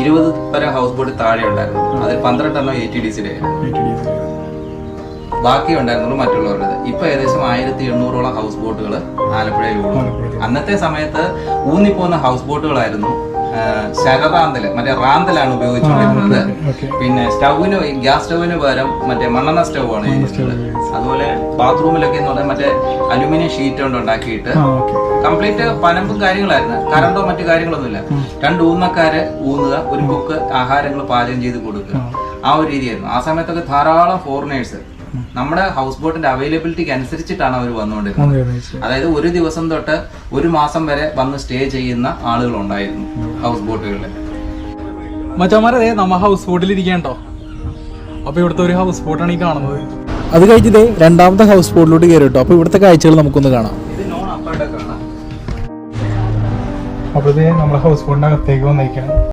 ഇരുപത് വരെ house boat താഴെ ഉണ്ടായിരുന്നു. അതിൽ പന്ത്രണ്ടെണ്ണം എ ടി ഡി സിയുടെ ബാക്കി ഉണ്ടായിരുന്നുള്ളൂ മറ്റുള്ളവരുടേത് ഇപ്പൊ ഏകദേശം ആയിരത്തി എണ്ണൂറോളം ഹൗസ് ബോട്ടുകൾ ആലപ്പുഴയിലുള്ളൂ അന്നത്തെ സമയത്ത് ഊന്നിപ്പോകുന്ന ഹൗസ് ബോട്ടുകളായിരുന്നു ശരറാന്തൽ മറ്റേ റാന്തലാണ് ഉപയോഗിച്ചുകൊണ്ടിരുന്നത്. പിന്നെ സ്റ്റൗവിന് ഗ്യാസ് സ്റ്റൗവിന് പകരം മറ്റേ മണ്ണെണ്ണ സ്റ്റൗ ആണ് അതുപോലെ ബാത്റൂമിലൊക്കെ എന്ന് പറഞ്ഞാൽ മറ്റേ അലുമിനിയം ഷീറ്റ് കൊണ്ട് ഉണ്ടാക്കിയിട്ട് കംപ്ലീറ്റ് പനമ്പും കാര്യങ്ങളായിരുന്നു. കറണ്ടോ മറ്റു കാര്യങ്ങളൊന്നുമില്ല. രണ്ട് ഊന്നക്കാര് ഊന്നുക ഒരു ബുക്ക് ആഹാരങ്ങൾ പാചകം ചെയ്ത് കൊടുക്കുക. ആ. ഒരു രീതിയായിരുന്നു. ആ സമയത്തൊക്കെ ധാരാളം ഫോറിനേഴ്സ് നമ്മുടെ ഹൗസ് ബോട്ടിന്റെ അവൈലബിലിറ്റിക്ക് അനുസരിച്ചിട്ടാണ് അവർ വന്നുകൊണ്ടിരുന്നത്. അതായത് ഒരു ദിവസം തൊട്ട് ഒരു മാസം വരെ വന്ന് സ്റ്റേ ചെയ്യുന്ന ആളുകൾ ഉണ്ടായിരുന്നു ഹൗസ് ബോട്ടുകളിൽ മച്ചാമാരെ അതെ നമ്മ ഹൗസ് ബോട്ടിൽ ഇരിക്കണ്ടോ അപ്പൊ ഇവിടുത്തെ ഒരു ഹൗസ് ബോട്ടാണ് ഈ കാണുന്നത്. അത് കഴിഞ്ഞിട്ട് രണ്ടാമത്തെ ഹൗസ് ബോട്ടിലോട്ട് കയറി കേട്ടോ അപ്പൊ ഇവിടുത്തെ കാഴ്ചകൾ നമുക്കൊന്ന് കാണാം. ഇത് നമ്മുടെ ഹൗസ് ബോട്ടിന്റെ അകത്തേക്ക് വന്നേക്കാണ്